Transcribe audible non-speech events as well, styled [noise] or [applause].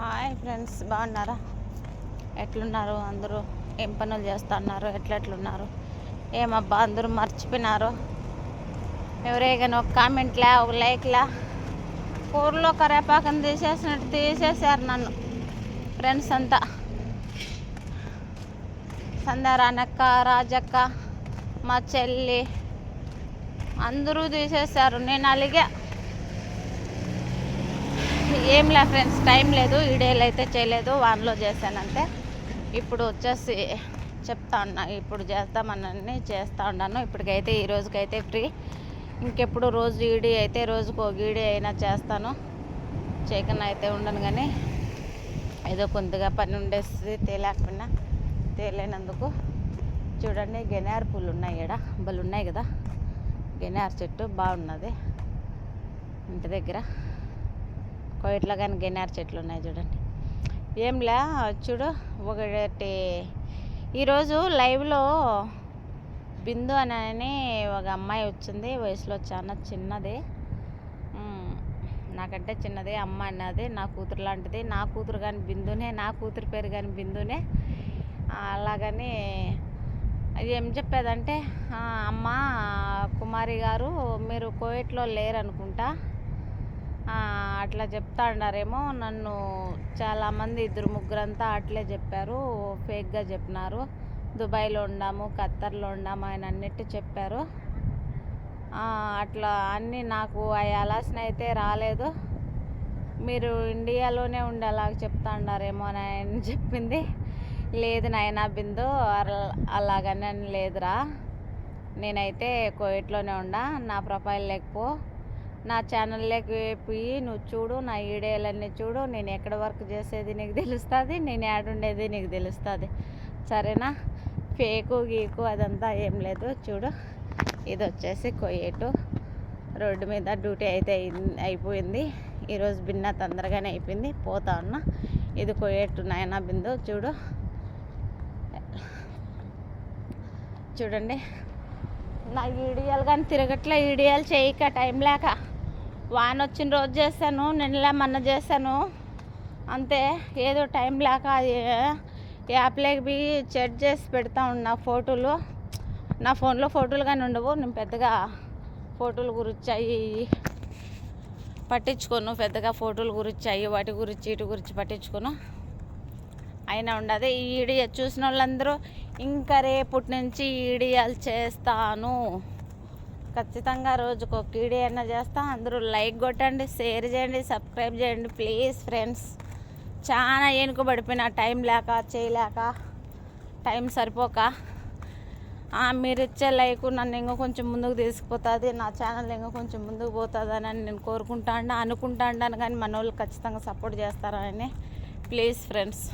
Hi friends బాగున్నారా? ఎట్లున్నారు అందరూ? ఏం పనులు చేస్తున్నారు? ఎట్లెట్లున్నారు? ఏమబ్బా అందరూ మర్చిపోయినారు? ఎవరేగాని ఒక కామెంట్లా ఒక లైక్లా? కూరలో కరేపాకం తీసేసినట్టు తీసేశారు నన్ను. ఫ్రెండ్స్ అంతా. సందారానక్క రాజక్క మా చెల్లి అందరూ తీసేశారు. నేను అలిగా. ఏంలే ఫ్రెండ్స్ టైం లేదు ఈడేలు అయితే చేయలేదు వాన్లో చేశానంటే ఇప్పుడు వచ్చేసి చెప్తా ఉన్నా ఇప్పుడు చేస్తామన్నీ చేస్తూ ఉన్నాను. ఇప్పటికైతే ఈ రోజుకైతే ఫ్రీ ఇంకెప్పుడు రోజు ఈడీ అయితే రోజుకు ఒక ఈడీ అయినా చేస్తాను. చేయకుండా అయితే ఉండను కానీ ఏదో కొద్దిగా పని ఉండేసి తేలేకపోయినా తేలేనందుకు. చూడండి గెనార్ పూలు ఉన్నాయి ఇక్కడ బలు ఉన్నాయి కదా. గెనార్ చెట్టు బాగున్నది. ఇంటి దగ్గర. కోయిట్లో కానీ గెనార్ చెట్లు ఉన్నాయి చూడండి. ఏంలే? చూడు ఒకటి ఈరోజు లైవ్లో బిందు అని ఒక అమ్మాయి వచ్చింది వయసులో చాలా చిన్నది. నాకంటే చిన్నది అమ్మ అన్నది నా కూతురు లాంటిది నా కూతురు కానీ బిందునే నా కూతురు పేరు కానీ బిందునే. అలాగని అది ఏం చెప్పేదంటే అమ్మ కుమారి గారు మీరు కోవిట్లో లేరనుకుంటా అట్లా చెప్తా ఉన్నారేమో నన్ను చాలామంది ఇద్దరు ముగ్గురంతా అట్లే చెప్పారు. ఫేక్గా చెప్పినారు. దుబాయ్లో ఉండాము ఖత్తర్లో ఉండాము ఆయన అన్నట్టు చెప్పారు. అట్లా అన్నీ నాకు అవి ఆలోచన అయితే రాలేదు. మీరు ఇండియాలోనే ఉండేలాగా చెప్తా ఉన్నారేమో అని ఆయన [laughs] చెప్పింది. లేదు నాయన బిందు అలాగని అలాగనే లేదురా. నేనైతే కోయిట్లోనే ఉండా. నా ప్రొఫైల్ లేకపో. నా ఛానల్లోకి పోయి నువ్వు చూడు నా వీడియోలన్నీ చూడు నేను ఎక్కడ వర్క్ చేసేది నీకు తెలుస్తుంది నేను ఏడుండేది నీకు తెలుస్తుంది. సరేనా? ఫేకు గీకు అదంతా ఏం లేదు చూడు. ఇది వచ్చేసి కొయ్యేటు. రోడ్డు మీద డ్యూటీ అయితే అయిపోయింది. ఈరోజు బిన్న తొందరగానే అయిపోయింది. పోతా ఉన్నా ఇది కొయ్యేటు నాయన బిందు చూడు. చూడండి. నా ఈడియాలు కానీ తిరగట్లే వీడియోలు చేయక టైం లేక. వాన వచ్చిన రోజు చేశాను నిన్నలా మొన్న చేశాను. అంతే ఏదో టైం లేక అది యాప్లోకి పోయి చెట్ చేసి పెడతా ఉన్నా ఫోటోలు. నా ఫోన్లో ఫోటోలు కానీ ఉండవు నేను పెద్దగా ఫోటోలు గురించి అవి పట్టించుకోను పెద్దగా ఫోటోలు గురించి అవి వాటి గురించి ఇటు గురించి పట్టించుకోను. అయినా ఉండదు ఈ ఈడియా చూసిన వాళ్ళందరూ ఇంకా రేపటి నుంచి ఈడియాలు చేస్తాను. ఖచ్చితంగా రోజుకు ఒక వీడియో అయినా చేస్తా. అందరూ లైక్ కొట్టండి షేర్ చేయండి సబ్స్క్రైబ్ చేయండి. ప్లీజ్ ఫ్రెండ్స్ చాలా ఎనుకబడిపోయిన టైం లేక చేయలేక టైం సరిపోక. మీరు ఇచ్చే లైక్ నన్ను ఇంకా కొంచెం ముందుకు తీసుకుపోతుంది నా ఛానల్ ఇంకా కొంచెం ముందుకు పోతుంది అని నేను కోరుకుంటా అనుకుంటా కానీ మన వాళ్ళు ఖచ్చితంగా సపోర్ట్ చేస్తారని. Please friends.